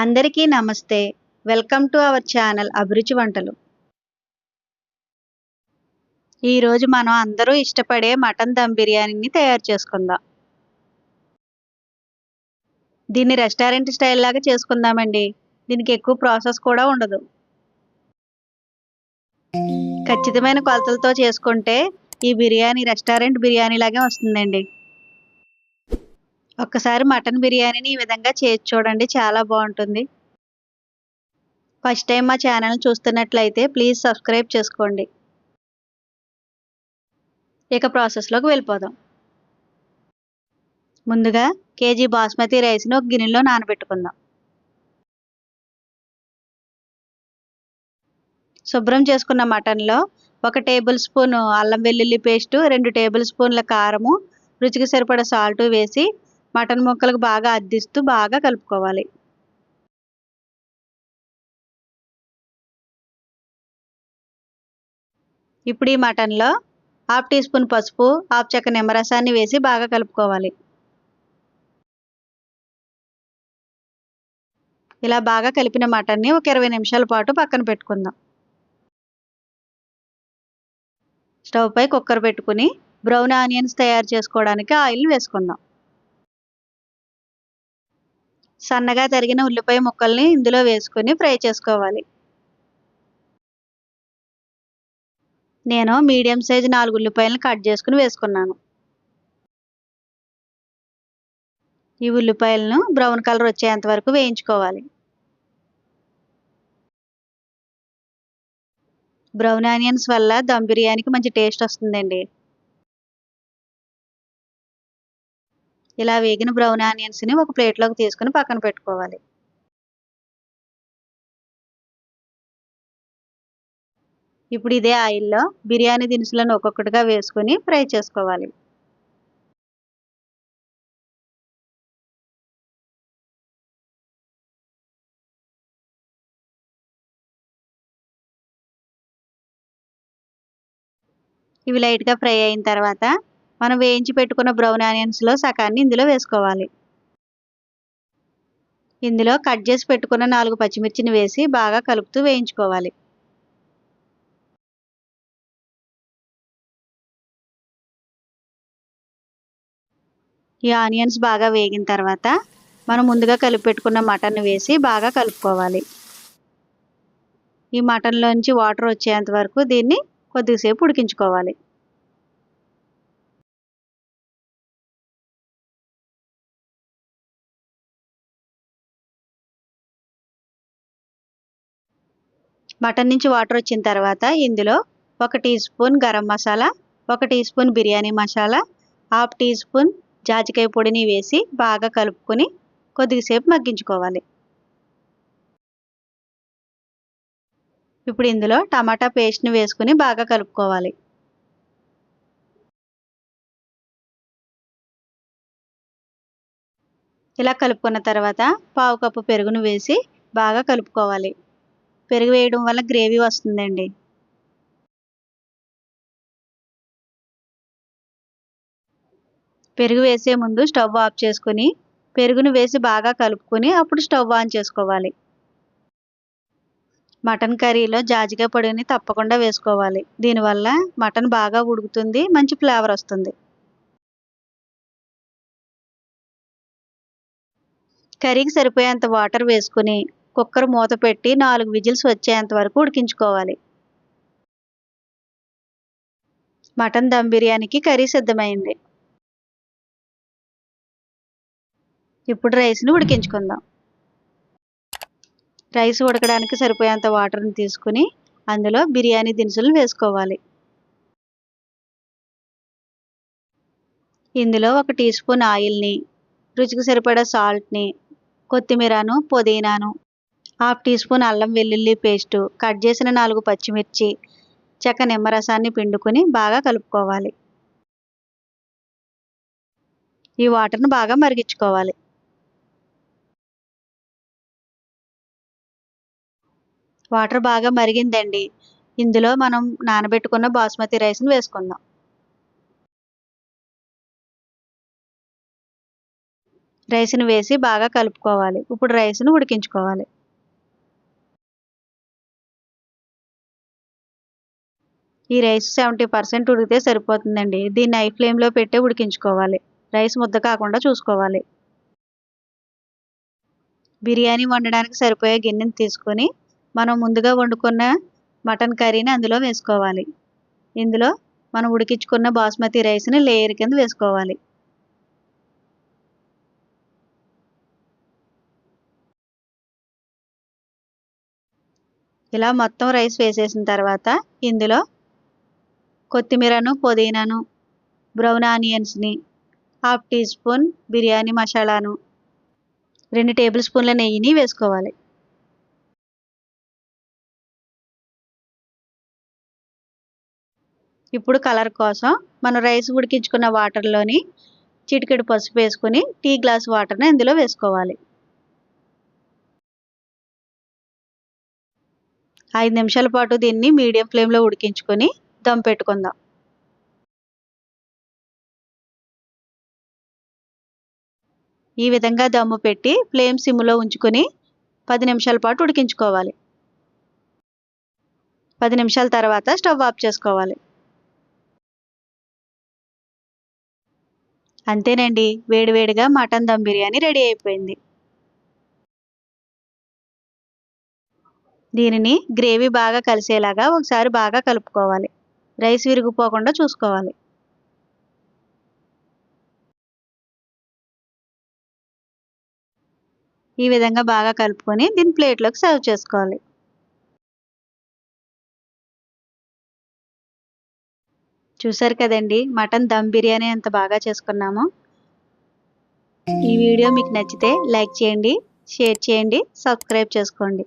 అందరికీ నమస్తే. Welcome to our channel అభిరుచి వంటలు. ఈరోజు మనం అందరూ ఇష్టపడే మటన్ దమ్ బిర్యానీని తయారు చేసుకుందాం. దీన్ని రెస్టారెంట్ స్టైల్ లాగా చేసుకుందామండి. దీనికి ఎక్కువ ప్రాసెస్ కూడా ఉండదు. ఖచ్చితమైన కొలతలతో చేసుకుంటే ఈ బిర్యానీ రెస్టారెంట్ బిర్యానీ లాగే వస్తుందండి. ఒక్కసారి మటన్ బిర్యానీని ఈ విధంగా చేసి చూడండి. చాలా బాగుంటుంది. ఫస్ట్ టైం మా ఛానల్ చూస్తున్నట్లయితే ప్లీజ్ సబ్స్క్రైబ్ చేసుకోండి. ఇక ప్రాసెస్లోకి వెళ్ళిపోదాం. ముందుగా కేజీ బాస్మతి రైస్ని ఒక గిన్నెలో నానబెట్టుకుందాం. శుభ్రం చేసుకున్న మటన్లో ఒక టేబుల్ స్పూన్ అల్లం వెల్లుల్లి పేస్టు రెండు టేబుల్ స్పూన్ల కారము రుచికి సరిపడ సాల్ట్ వేసి మటన్ ముక్కలకు బాగా అద్దిస్తూ బాగా కలుపుకోవాలి. ఇప్పుడు ఈ మటన్లో హాఫ్ టీ స్పూన్ పసుపు హాఫ్ చెక్క నిమ్మరసాన్ని వేసి బాగా కలుపుకోవాలి. ఇలా బాగా కలిపిన మటన్ని ఒక ఇరవై నిమిషాల పాటు పక్కన పెట్టుకుందాం. స్టవ్ పై కుక్కర్ పెట్టుకుని బ్రౌన్ ఆనియన్స్ తయారు చేసుకోవడానికి ఆయిల్ వేసుకుందాం. సన్నగా తరిగిన ఉల్లిపాయ ముక్కల్ని ఇందులో వేసుకొని ఫ్రై చేసుకోవాలి. నేను మీడియం సైజ్ నాలుగు ఉల్లిపాయలను కట్ చేసుకుని వేసుకున్నాను. ఈ ఉల్లిపాయలను బ్రౌన్ కలర్ వచ్చేంత వరకు వేయించుకోవాలి. బ్రౌన్ ఆనియన్స్ వల్ల దమ్ బిర్యానీకి మంచి టేస్ట్ వస్తుందండి. ఇలా వేగిన బ్రౌన్ ఆనియన్స్ని ఒక ప్లేట్లోకి తీసుకుని పక్కన పెట్టుకోవాలి. ఇప్పుడు ఇదే ఆయిల్లో బిర్యానీ దినుసులను ఒక్కొక్కటిగా వేసుకొని ఫ్రై చేసుకోవాలి. ఇవి లైట్గా ఫ్రై అయిన తర్వాత మనం వేయించి పెట్టుకున్న బ్రౌన్ ఆనియన్స్లో సగాన్ని ఇందులో వేసుకోవాలి. ఇందులో కట్ చేసి పెట్టుకున్న నాలుగు పచ్చిమిర్చిని వేసి బాగా కలుపుతూ వేయించుకోవాలి. ఈ ఆనియన్స్ బాగా వేగిన తర్వాత మనం ముందుగా కలిపి పెట్టుకున్న మటన్ వేసి బాగా కలుపుకోవాలి. ఈ మటన్లోంచి వాటర్ వచ్చేంత వరకు దీన్ని కొద్దిసేపు ఉడికించుకోవాలి. మటన్ నుంచి వాటర్ వచ్చిన తర్వాత ఇందులో ఒక టీ స్పూన్ గరం మసాలా ఒక teaspoon biryani masala half teaspoon జాజికాయ పొడిని వేసి బాగా కలుపుకొని కొద్దిసేపు మగ్గించుకోవాలి. ఇప్పుడు ఇందులో టమాటా పేస్ట్ని వేసుకుని బాగా కలుపుకోవాలి. ఇలా కలుపుకున్న తర్వాత పావు కప్పు పెరుగును వేసి బాగా కలుపుకోవాలి. పెరుగు వేయడం వల్ల గ్రేవీ వస్తుందండి. పెరుగు వేసే ముందు స్టవ్ ఆఫ్ చేసుకుని పెరుగును వేసి బాగా కలుపుకొని అప్పుడు స్టవ్ ఆన్ చేసుకోవాలి. మటన్ కర్రీలో జాజికాయ పొడిని తప్పకుండా వేసుకోవాలి. దీనివల్ల మటన్ బాగా ఉడుకుతుంది మంచి ఫ్లేవర్ వస్తుంది. కర్రీకి సరిపోయేంత వాటర్ వేసుకుని కుక్కర్ మూత పెట్టి నాలుగు విజిల్స్ వచ్చేంత వరకు ఉడికించుకోవాలి. మటన్ దమ్ బిర్యానీకి కర్రీ సిద్ధమైంది. ఇప్పుడు రైస్ని ఉడికించుకుందాం. రైస్ ఉడకడానికి సరిపోయేంత వాటర్ని తీసుకుని అందులో బిర్యానీ దినుసులు వేసుకోవాలి. ఇందులో ఒక టీ స్పూన్ ఆయిల్ని రుచికి సరిపడా సాల్ట్ని కొత్తిమీరను పుదీనాను హాఫ్ టీ స్పూన్ అల్లం వెల్లుల్లి పేస్టు కట్ చేసిన నాలుగు పచ్చిమిర్చి చెక్క నిమ్మరసాన్ని పిండుకొని బాగా కలుపుకోవాలి. ఈ వాటర్ను బాగా మరిగించుకోవాలి. వాటర్ బాగా మరిగిందండి. ఇందులో మనం నానబెట్టుకున్న బాస్మతి రైస్ని వేసుకుందాం. రైస్ని వేసి బాగా కలుపుకోవాలి. ఇప్పుడు రైస్ను ఉడికించుకోవాలి. ఈ రైస్ సెవెంటీ పర్సెంట్ ఉడికితే సరిపోతుందండి. దీన్ని ఐ ఫ్లేమ్లో పెట్టే ఉడికించుకోవాలి. రైస్ ముద్ద కాకుండా చూసుకోవాలి. బిర్యానీ వండడానికి సరిపోయే గిన్నెని తీసుకొని మనం ముందుగా వండుకున్న మటన్ కర్రీని అందులో వేసుకోవాలి. ఇందులో మనం ఉడికించుకున్న బాస్మతి రైస్ని లేయర్ కింద వేసుకోవాలి. ఇలా మొత్తం రైస్ వేసేసిన తర్వాత ఇందులో కొత్తిమీరను పుదీనాను బ్రౌన్ ఆనియన్స్ని హాఫ్ టీ స్పూన్ బిర్యానీ మసాలాను రెండు టేబుల్ స్పూన్ల నెయ్యిని వేసుకోవాలి. ఇప్పుడు కలర్ కోసం మనం రైస్ ఉడికించుకున్న వాటర్లోని చిటికెడు పసుపు వేసుకొని టీ గ్లాస్ వాటర్ని ఇందులో వేసుకోవాలి. ఐదు నిమిషాల పాటు దీన్ని మీడియం ఫ్లేమ్లో ఉడికించుకొని దమ్ పెట్టుకుందాం. ఈ విధంగా దమ్ము పెట్టి ఫ్లేమ్ సిమ్లో ఉంచుకొని పది నిమిషాల పాటు ఉడికించుకోవాలి. పది నిమిషాల తర్వాత స్టవ్ ఆఫ్ చేసుకోవాలి. అంతేనండి వేడివేడిగా మటన్ దమ్ బిర్యానీ రెడీ అయిపోయింది. దీనిని గ్రేవీ బాగా కలిసేలాగా ఒకసారి బాగా కలుపుకోవాలి. రైస్ విరిగిపోకుండా చూసుకోవాలి. ఈ విధంగా బాగా కలుపుకొని దీన్ని ప్లేట్లోకి సర్వ్ చేసుకోవాలి. చూసారు కదండి మటన్ దమ్ బిర్యానీ ఎంత బాగా చేసుకున్నాము. ఈ వీడియో మీకు నచ్చితే లైక్ చేయండి షేర్ చేయండి సబ్స్క్రైబ్ చేసుకోండి.